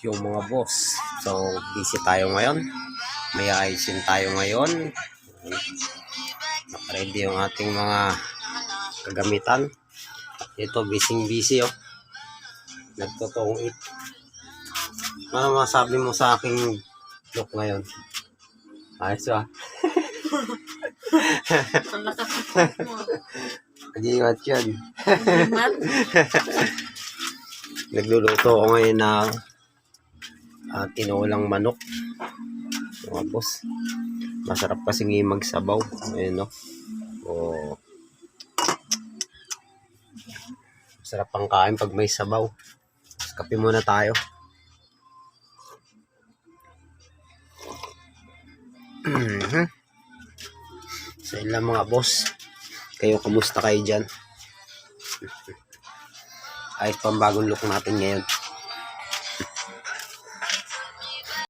yung mga boss. So, busy tayo ngayon. May ayusin tayo ngayon. Nakaready yung ating mga kagamitan. Ito, busy busy oh. Nagtotoong it. Ano masabi mo sa aking look ngayon? Ayos ah. Puwet mo. Nag-iingat yan. Nagluluto ako ngayon na uh, tinulang manok. Mga boss. Masarap kasi ng magsabaw. Ayun no. O, masarap ang kain pag may sabaw. Kape muna tayo. Mhm. Sa ilang mga boss. Kayo, kamusta kayo dyan? Ayos pang bagong look natin ngayon.